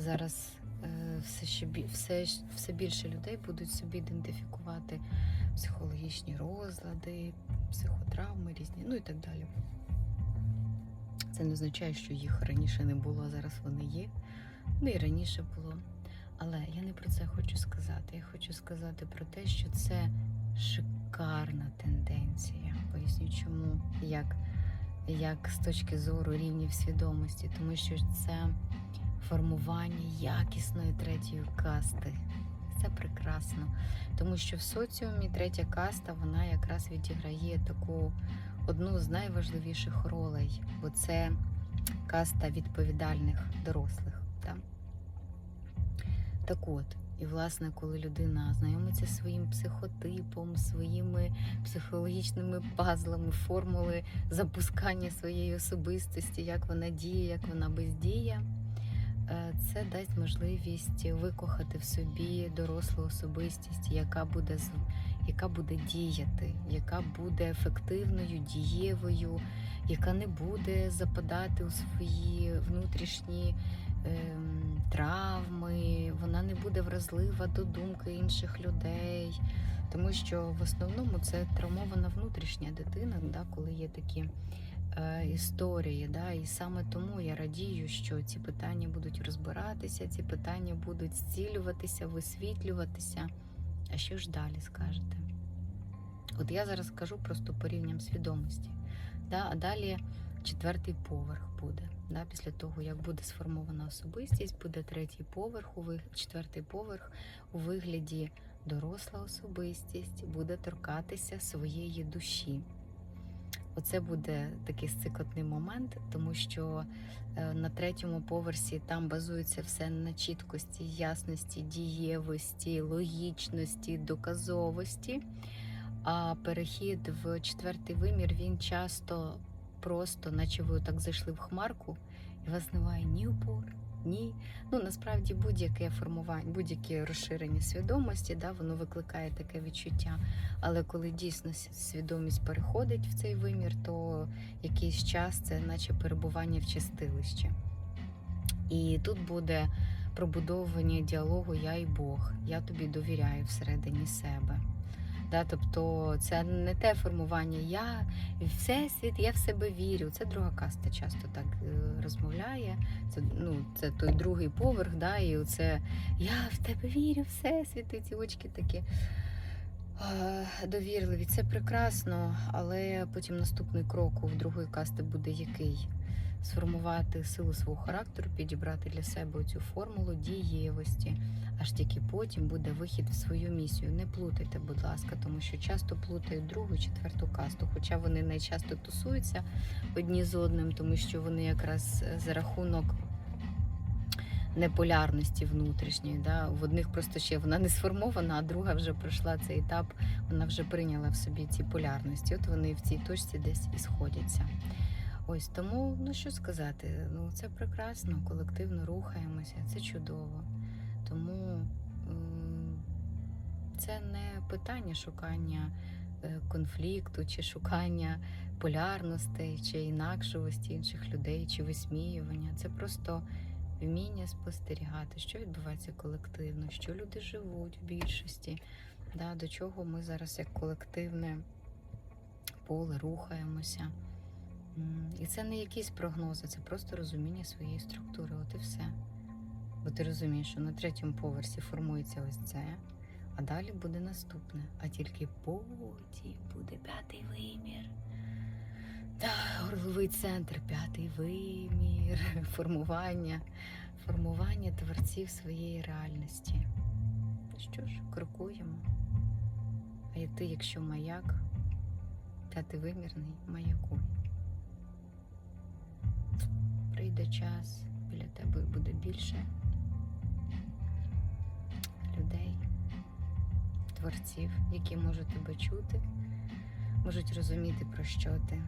зараз е, все, ще, все, все більше людей будуть собі ідентифікувати психологічні розлади, психотравми різні, ну і так далі. Це не означає, що їх раніше не було, а зараз вони є. Ну і раніше було. Але я не про це хочу сказати. Я хочу сказати про те, що це шикарна тенденція. Поясню чому, як, як з точки зору рівнів свідомості, тому що це формування якісної третьої касти. Це прекрасно. Тому що в соціумі третя каста вона якраз відіграє таку одну з найважливіших ролей, бо це каста відповідальних дорослих. Так? Так от, і власне, коли людина знайомиться зі своїм психотипом, своїми психологічними пазлами, формули запускання своєї особистості, як вона діє, як вона бездіє, це дасть можливість викохати в собі дорослу особистість, яка буде яка буде діяти, яка буде ефективною, дієвою, яка не буде западати у свої внутрішні ем, травми, вона не буде вразлива до думки інших людей. Тому що в основному це травмована внутрішня дитина, да, коли є такі е, історії. Да, і саме тому я радію, що ці питання будуть розбиратися, ці питання будуть зцілюватися, висвітлюватися. А що ж далі скажете? От я зараз кажу просто по рівням свідомості. Да, а далі четвертий поверх буде. Да, після того, як буде сформована особистість, буде третій поверх, четвертий поверх у вигляді доросла особистість, буде торкатися своєї душі. Оце буде такий сцикотний момент, тому що е, на третьому поверсі там базується все на чіткості, ясності, дієвості, логічності, доказовості. А перехід в четвертий вимір він часто просто, наче ви так зайшли в хмарку, і вас немає ні опор, ні. Ну насправді будь-яке формування, будь-яке розширення свідомості, да, воно викликає таке відчуття. Але коли дійсно свідомість переходить в цей вимір, то якийсь час це наче перебування в чистилищі. І тут буде пробудовування діалогу Я і Бог. Я тобі довіряю всередині себе. Да, тобто це не те формування я всесвіт, я в себе вірю. Це друга каста часто так е, розмовляє. Це ну це той другий поверх, да, і оце я в тебе вірю, всесвіт, і ці очки такі довірливі. Це прекрасно, але потім наступний крок у другої касти буде який? Сформувати силу свого характеру, підібрати для себе цю формулу дієвості. Аж тільки потім буде вихід в свою місію. Не плутайте, будь ласка, тому що часто плутають другу, четверту касту, хоча вони найчасто тусуються одні з одним, тому що вони якраз е, за рахунок неполярності внутрішньої. Да? В одних просто ще вона не сформована, а друга вже пройшла цей етап, вона вже прийняла в собі ці полярності. От вони в цій точці десь і сходяться. Ось тому, ну що сказати, ну це прекрасно, колективно рухаємося, це чудово. Тому це не питання шукання е, конфлікту чи шукання полярностей чи інакшості інших людей, чи висміювання. Це просто вміння спостерігати, що відбувається колективно, що люди живуть в більшості, да, до чого ми зараз як колективне поле рухаємося. І це не якісь прогнози, це просто розуміння своєї структури. От і все. Бо ти розумієш, що на третьому поверсі формується ось це, а далі буде наступне. А тільки потім буде п'ятий вимір. Та, горловий центр, п'ятий вимір, формування, формування творців своєї реальності. Що ж, крокуємо. А і ти, якщо маяк, п'ятивимірний, маякуй. Прийде час, біля тебе буде більше людей, творців, які можуть тебе чути, можуть розуміти, про що ти,